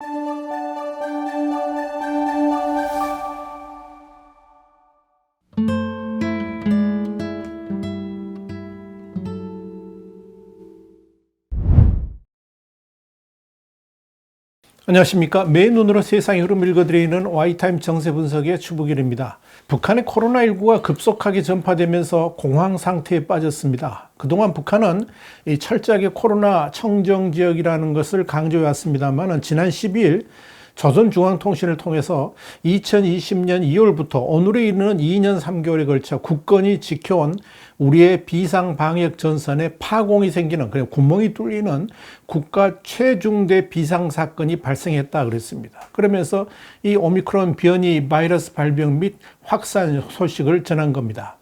Thank you 안녕하십니까. 매 눈으로 세상의 흐름 읽어드리는 와이타임 정세 분석의 추부길입니다. 북한의 코로나19가 급속하게 전파되면서 공황 상태에 빠졌습니다. 그동안 북한은 이 철저하게 코로나 청정 지역이라는 것을 강조해 왔습니다만 지난 12일 조선중앙통신을 통해서 2020년 2월부터 오늘에 이르는 2년 3개월에 걸쳐 국건이 지켜온 우리의 비상 방역 전선에 파공이 생기는 그리고 구멍이 뚫리는 국가 최중대 비상 사건이 발생했다 그랬습니다. 그러면서 이 오미크론 변이 바이러스 발병 및 확산 소식을 전한 겁니다.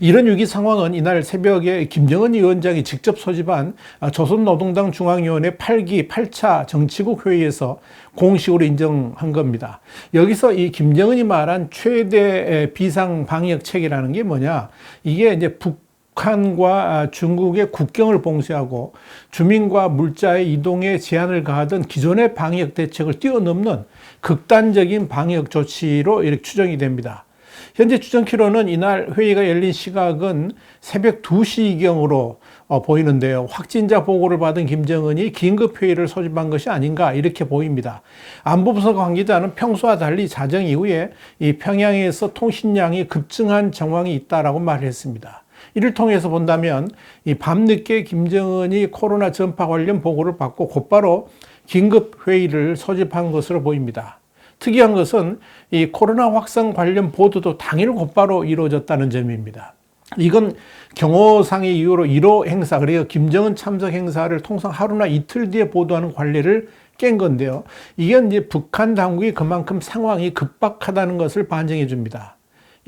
이런 위기 상황은 이날 새벽에 김정은 위원장이 직접 소집한 조선노동당 중앙위원회 8기 8차 정치국 회의에서 공식으로 인정한 겁니다. 여기서 이 김정은이 말한 최대 비상 방역 체계라는 게 뭐냐? 이게 이제 북 북한과 중국의 국경을 봉쇄하고 주민과 물자의 이동에 제한을 가하던 기존의 방역 대책을 뛰어넘는 극단적인 방역 조치로 이렇게 추정이 됩니다. 현재 추정키로는 이날 회의가 열린 시각은 새벽 2시경으로 어, 보이는데요. 확진자 보고를 받은 김정은이 긴급 회의를 소집한 것이 아닌가 이렇게 보입니다. 안보부서 관계자는 평소와 달리 자정 이후에 이 평양에서 통신량이 급증한 정황이 있다라고 말했습니다. 이를 통해서 본다면 이 밤늦게 김정은이 코로나 전파 관련 보고를 받고 곧바로 긴급 회의를 소집한 것으로 보입니다. 특이한 것은 이 코로나 확산 관련 보도도 당일 곧바로 이루어졌다는 점입니다. 이건 경호상의 이유로 1호 행사, 그래요. 김정은 참석 행사를 통상 하루나 이틀 뒤에 보도하는 관례를 깬 건데요. 이게 이제 북한 당국이 그만큼 상황이 급박하다는 것을 반증해 줍니다.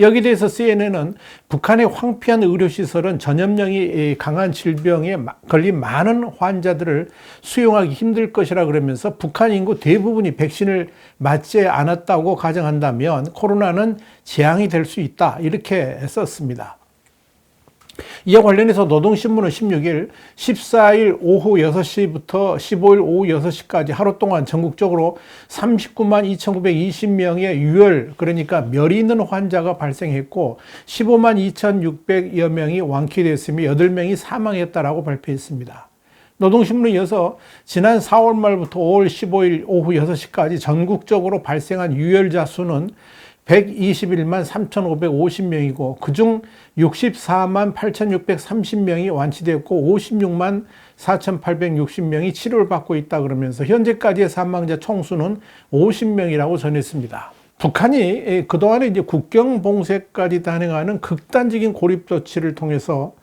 여기 대해서 CNN은 북한의 황폐한 의료시설은 전염력이 강한 질병에 걸린 많은 환자들을 수용하기 힘들 것이라 그러면서 북한 인구 대부분이 백신을 맞지 않았다고 가정한다면 코로나는 재앙이 될 수 있다. 이렇게 썼습니다. 이와 관련해서 노동신문은 16일, 14일 오후 6시부터 15일 오후 6시까지 하루 동안 전국적으로 39만 2,920명의 유혈, 그러니까 멸이 있는 환자가 발생했고 15만 2,600여 명이 완쾌됐으며 8명이 사망했다라고 발표했습니다. 노동신문은 이어서 지난 4월 말부터 5월 15일 오후 6시까지 전국적으로 발생한 유혈자 수는 121만 3,550명이고 그중 64만 8,630명이 완치됐고 56만 4,860명이 치료를 받고 있다 그러면서 현재까지의 사망자 총수는 50명이라고 전했습니다. 북한이 그동안에 이제 국경 봉쇄까지 단행하는 극단적인 고립 조치를 통해서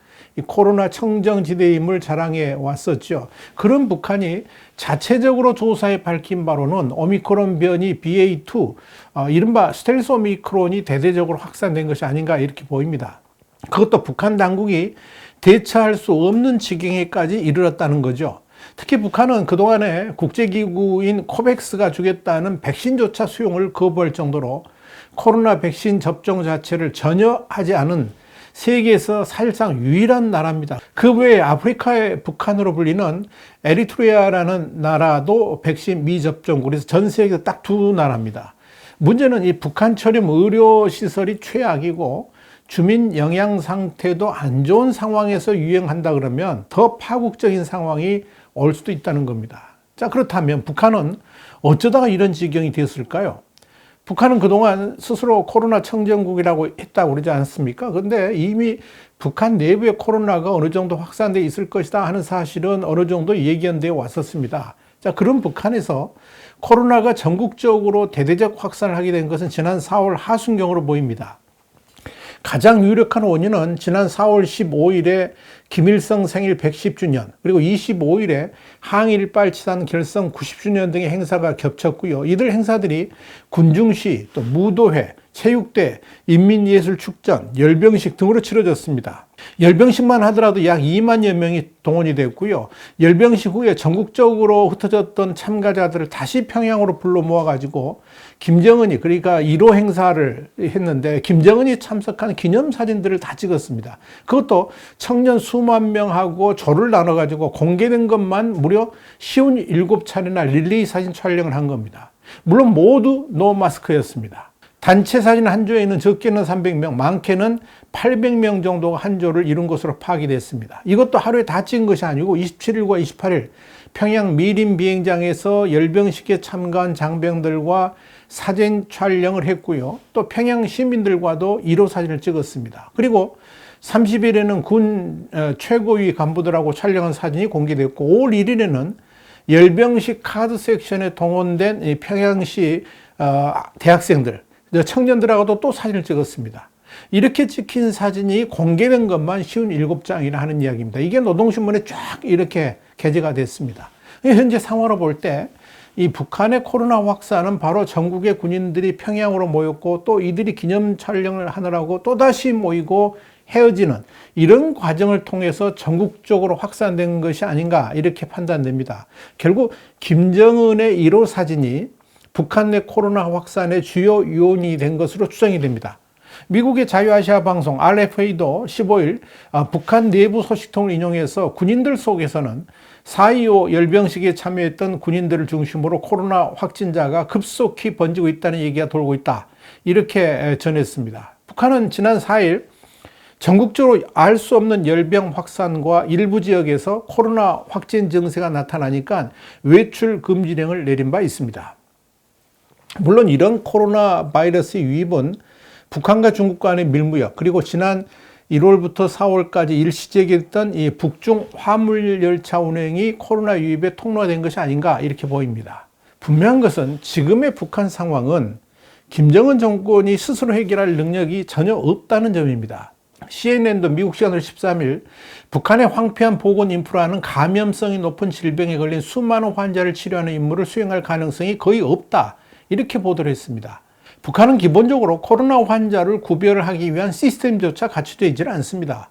코로나 청정지대임을 자랑해 왔었죠. 그런 북한이 자체적으로 조사에 밝힌 바로는 오미크론 변이 BA2, 어, 이른바 스텔스 오미크론이 대대적으로 확산된 것이 아닌가 이렇게 보입니다. 그것도 북한 당국이 대처할 수 없는 지경에까지 이르렀다는 거죠. 특히 북한은 그동안에 국제기구인 코백스가 주겠다는 백신조차 수용을 거부할 정도로 코로나 백신 접종 자체를 전혀 하지 않은 세계에서 사실상 유일한 나라입니다. 그 외에 아프리카의 북한으로 불리는 에리트리아라는 나라도 백신 미접종, 그래서 전 세계에서 딱 두 나라입니다. 문제는 이 북한처럼 의료시설이 최악이고 주민 영양 상태도 안 좋은 상황에서 유행한다 그러면 더 파국적인 상황이 올 수도 있다는 겁니다. 자, 그렇다면 북한은 어쩌다가 이런 지경이 되었을까요? 북한은 그동안 스스로 코로나 청정국이라고 했다고 그러지 않습니까? 근데 이미 북한 내부에 코로나가 어느 정도 확산돼 있을 것이다 하는 사실은 어느 정도 예견되어 왔었습니다. 자, 그런 북한에서 코로나가 전국적으로 대대적 확산을 하게 된 것은 지난 4월 하순경으로 보입니다. 가장 유력한 원인은 지난 4월 15일에 김일성 생일 110주년, 그리고 25일에 항일발 치산 결성 90주년 등의 행사가 겹쳤고요. 이들 행사들이 군중시, 또 무도회, 체육대, 인민예술축전, 열병식 등으로 치러졌습니다. 열병식만 하더라도 약 2만여 명이 동원이 됐고요. 열병식 후에 전국적으로 흩어졌던 참가자들을 다시 평양으로 불러 모아가지고 김정은이 그러니까 1호 행사를 했는데 김정은이 참석한 기념 사진들을 다 찍었습니다. 그것도 청년 수만 명하고 조를 나눠가지고 공개된 것만 무려 57차례나 릴레이 사진 촬영을 한 겁니다. 물론 모두 노 마스크였습니다. 단체 사진 한 조에는 적게는 300명, 많게는 800명 정도가 한 조를 이룬 것으로 파악이 됐습니다. 이것도 하루에 다 찍은 것이 아니고 27일과 28일 평양 미림 비행장에서 열병식에 참가한 장병들과 사진 촬영을 했고요. 또 평양 시민들과도 1호 사진을 찍었습니다. 그리고 30일에는 군 어, 최고위 간부들하고 촬영한 사진이 공개됐고 5월 1일에는 열병식 카드 섹션에 동원된 평양시 어, 대학생들, 청년들하고도 또 사진을 찍었습니다. 이렇게 찍힌 사진이 공개된 것만 쉬운 일곱 장이라 하는 이야기입니다. 이게 노동신문에 쫙 이렇게 게재가 됐습니다. 현재 상황으로 볼 때 이 북한의 코로나 확산은 바로 전국의 군인들이 평양으로 모였고 또 이들이 기념 촬영을 하느라고 또다시 모이고 헤어지는 이런 과정을 통해서 전국적으로 확산된 것이 아닌가 이렇게 판단됩니다. 결국 김정은의 1호 사진이 북한 내 코로나 확산의 주요 요인이 된 것으로 추정이 됩니다. 미국의 자유아시아 방송 RFA도 15일 아, 북한 내부 소식통을 인용해서 군인들 속에서는 4.25 열병식에 참여했던 군인들을 중심으로 코로나 확진자가 급속히 번지고 있다는 얘기가 돌고 있다. 이렇게 전했습니다. 북한은 지난 4일 전국적으로 알 수 없는 열병 확산과 일부 지역에서 코로나 확진 증세가 나타나니까 외출 금지령을 내린 바 있습니다. 물론 이런 코로나 바이러스 유입은 북한과 중국 간의 밀무역 그리고 지난 1월부터 4월까지 일시적이었던 이 북중 화물 열차 운행이 코로나 유입에 통로된 것이 아닌가 이렇게 보입니다. 분명한 것은 지금의 북한 상황은 김정은 정권이 스스로 해결할 능력이 전혀 없다는 점입니다. CNN도 미국 시간으로 13일 북한의 황폐한 보건 인프라는 감염성이 높은 질병에 걸린 수많은 환자를 치료하는 임무를 수행할 가능성이 거의 없다. 이렇게 보도를 했습니다. 북한은 기본적으로 코로나 환자를 구별하기 위한 시스템조차 갖춰져 있지 않습니다.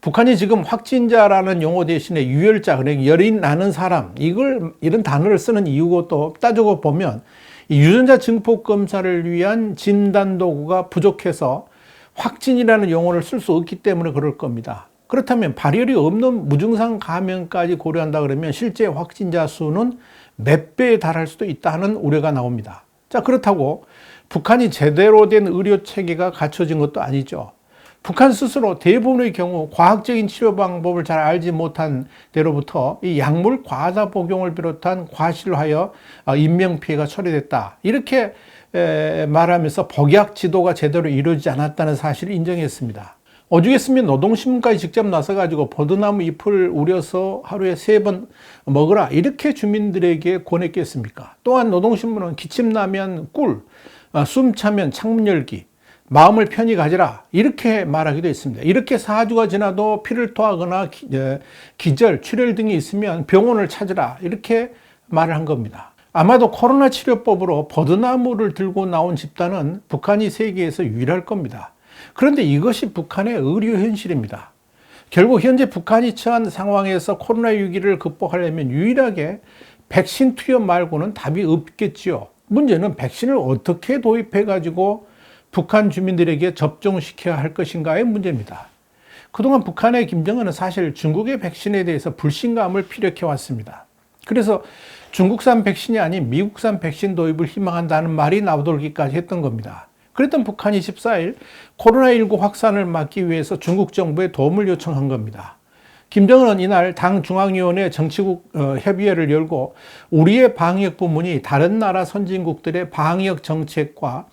북한이 지금 확진자라는 용어 대신에 유혈자, 그러니까 열이 나는 사람, 이걸, 이런 단어를 쓰는 이유고 또 따지고 보면 유전자 증폭 검사를 위한 진단 도구가 부족해서 확진이라는 용어를 쓸 수 없기 때문에 그럴 겁니다. 그렇다면 발열이 없는 무증상 감염까지 고려한다 그러면 실제 확진자 수는 몇 배에 달할 수도 있다는 우려가 나옵니다. 자, 그렇다고 북한이 제대로 된 의료 체계가 갖춰진 것도 아니죠. 북한 스스로 대부분의 경우 과학적인 치료 방법을 잘 알지 못한 대로부터 이 약물 과다 복용을 비롯한 과실하여 어, 인명피해가 처리됐다. 이렇게 말하면서 복약 지도가 제대로 이루어지지 않았다는 사실을 인정했습니다. 오죽했으면 노동신문까지 직접 나서가지고 버드나무 잎을 우려서 하루에 세 번 먹으라 이렇게 주민들에게 권했겠습니까? 또한 노동신문은 기침나면 꿀, 어, 숨 차면 창문 열기, 마음을 편히 가지라 이렇게 말하기도 했습니다. 이렇게 4주가 지나도 피를 토하거나 기, 어, 기절, 출혈 등이 있으면 병원을 찾으라 이렇게 말을 한 겁니다. 아마도 코로나 치료법으로 버드나무를 들고 나온 집단은 북한이 세계에서 유일할 겁니다. 그런데 이것이 북한의 의료 현실입니다. 결국 현재 북한이 처한 상황에서 코로나 위기를 극복하려면 유일하게 백신 투여 말고는 답이 없겠지요. 문제는 백신을 어떻게 도입해 가지고 북한 주민들에게 접종시켜야 할 것인가의 문제입니다. 그동안 북한의 김정은은 사실 중국의 백신에 대해서 불신감을 피력해 왔습니다. 그래서 중국산 백신이 아닌 미국산 백신 도입을 희망한다는 말이 나오돌기까지 했던 겁니다. 그랬던 북한이 14일 코로나19 확산을 막기 위해서 중국 정부에 도움을 요청한 겁니다. 김정은은 이날 당 중앙위원회 정치국 어, 협의회를 열고 우리의 방역 부문이 다른 나라 선진국들의 방역 정책과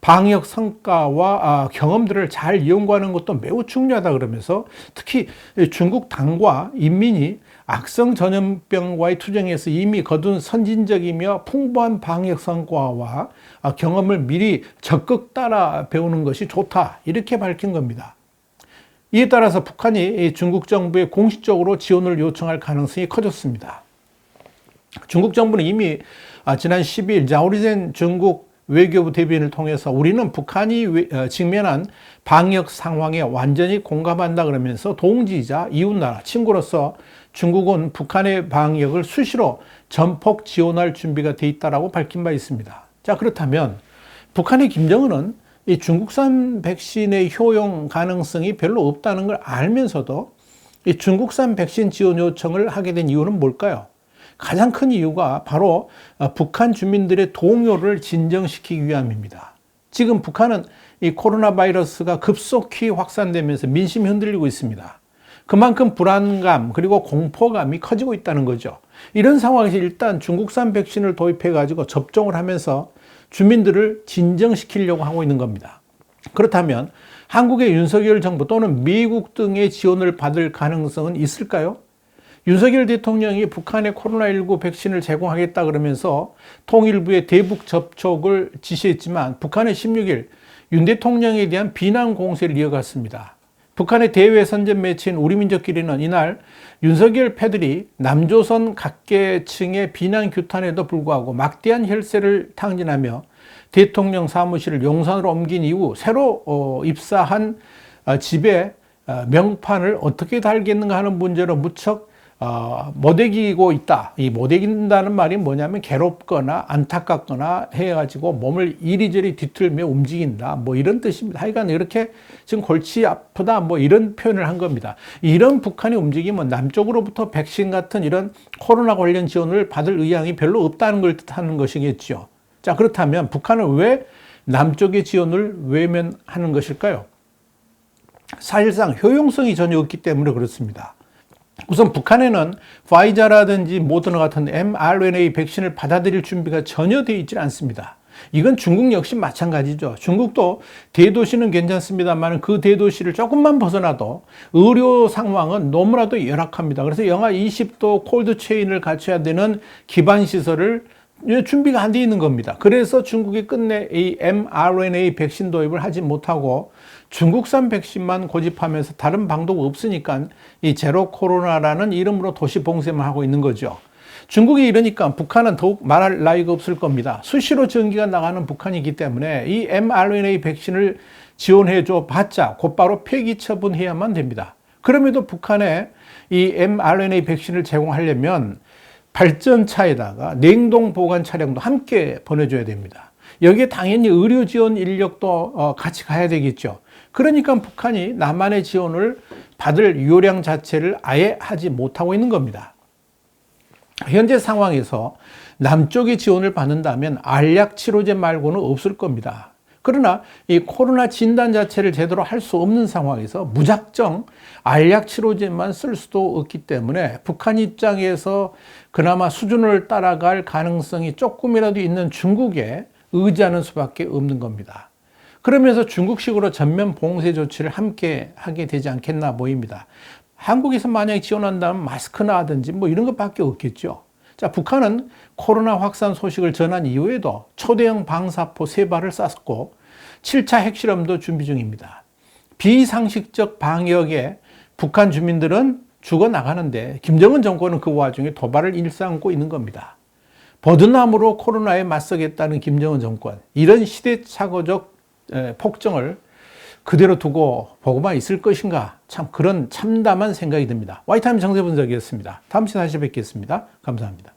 방역 성과와 아, 경험들을 잘 이용하는 것도 매우 중요하다 그러면서 특히 중국 당과 인민이 악성 전염병과의 투쟁에서 이미 거둔 선진적이며 풍부한 방역 성과와 아, 경험을 미리 적극 따라 배우는 것이 좋다 이렇게 밝힌 겁니다. 이에 따라서 북한이 중국 정부에 공식적으로 지원을 요청할 가능성이 커졌습니다. 중국 정부는 이미 아, 지난 10일 자오리젠 중국 외교부 대변인을 통해서 우리는 북한이 외- 어, 직면한 방역 상황에 완전히 공감한다 그러면서 동지이자 이웃나라 친구로서 중국은 북한의 방역을 수시로 전폭 지원할 준비가 돼 있다라고 밝힌 바 있습니다. 자 그렇다면 북한의 김정은은 이 중국산 백신의 효용 가능성이 별로 없다는 걸 알면서도 이 중국산 백신 지원 요청을 하게 된 이유는 뭘까요? 가장 큰 이유가 바로 어, 북한 주민들의 동요를 진정시키기 위함입니다. 지금 북한은 이 코로나 바이러스가 급속히 확산되면서 민심이 흔들리고 있습니다. 그만큼 불안감 그리고 공포감이 커지고 있다는 거죠. 이런 상황에서 일단 중국산 백신을 도입해 가지고 접종을 하면서 주민들을 진정시키려고 하고 있는 겁니다. 그렇다면 한국의 윤석열 정부 또는 미국 등의 지원을 받을 가능성은 있을까요? 윤석열 대통령이 북한의 코로나19 백신을 제공하겠다 그러면서 통일부의 대북 접촉을 지시했지만 북한은 16일 윤 대통령에 대한 비난 공세를 이어갔습니다. 북한의 대외 선전 매체인 우리민족끼리는 이날 윤석열 패들이 남조선 각계층의 비난 규탄에도 불구하고 막대한 혈세를 탕진하며 대통령 사무실을 용산으로 옮긴 이후 새로 어, 입사한 어, 집에 어, 명판을 어떻게 달겠는가 하는 문제로 무척 어, 못 이기고 있다. 이 못 이긴다는 말이 뭐냐면 괴롭거나 안타깝거나 해가지고 몸을 이리저리 뒤틀며 움직인다. 뭐 이런 뜻입니다. 하여간 이렇게 지금 골치 아프다. 뭐 이런 표현을 한 겁니다. 이런 북한의 움직임은 남쪽으로부터 백신 같은 이런 코로나 관련 지원을 받을 의향이 별로 없다는 걸 뜻하는 것이겠죠. 자, 그렇다면 북한은 왜 남쪽의 지원을 외면하는 것일까요? 사실상 효용성이 전혀 없기 때문에 그렇습니다. 우선 북한에는 파이자라든지 모더나 같은 mRNA 백신을 받아들일 준비가 전혀 되어 있지 않습니다. 이건 중국 역시 마찬가지죠. 중국도 대도시는 괜찮습니다만 그 대도시를 조금만 벗어나도 의료 상황은 너무나도 열악합니다. 그래서 영하 20도 콜드 체인을 갖춰야 되는 기반 시설을 준비가 안 돼 있는 겁니다. 그래서 중국이 끝내 이 mRNA 백신 도입을 하지 못하고 중국산 백신만 고집하면서 다른 방도가 없으니까 이 제로 코로나라는 이름으로 도시 봉쇄만 하고 있는 거죠. 중국이 이러니까 북한은 더욱 말할 나위가 없을 겁니다. 수시로 전기가 나가는 북한이기 때문에 이 mRNA 백신을 지원해 줘 봤자 곧바로 폐기 처분해야만 됩니다. 그럼에도 북한에 이 mRNA 백신을 제공하려면 발전차에다가 냉동 보관 차량도 함께 보내줘야 됩니다. 여기에 당연히 의료 지원 인력도 어, 같이 가야 되겠죠. 그러니까 북한이 남한의 지원을 받을 요량 자체를 아예 하지 못하고 있는 겁니다. 현재 상황에서 남쪽의 지원을 받는다면 알약 치료제 말고는 없을 겁니다. 그러나 이 코로나 진단 자체를 제대로 할 수 없는 상황에서 무작정 알약 치료제만 쓸 수도 없기 때문에 북한 입장에서 그나마 수준을 따라갈 가능성이 조금이라도 있는 중국에 의지하는 수밖에 없는 겁니다. 그러면서 중국식으로 전면 봉쇄 조치를 함께 하게 되지 않겠나 보입니다. 한국에서 만약에 지원한다면 마스크나 하든지 뭐 이런 것밖에 없겠죠. 자, 북한은 코로나 확산 소식을 전한 이후에도 초대형 방사포 세 발을 쐈고 7차 핵실험도 준비 중입니다. 비상식적 방역에 북한 주민들은 죽어 나가는데 김정은 정권은 그 와중에 도발을 일삼고 있는 겁니다. 버드나무로 코로나에 맞서겠다는 김정은 정권 이런 시대착오적 폭정을 그대로 두고 보고만 있을 것인가 참 그런 참담한 생각이 듭니다. 와이타임 정세 분석이었습니다. 다음 시간에 다시 뵙겠습니다. 감사합니다.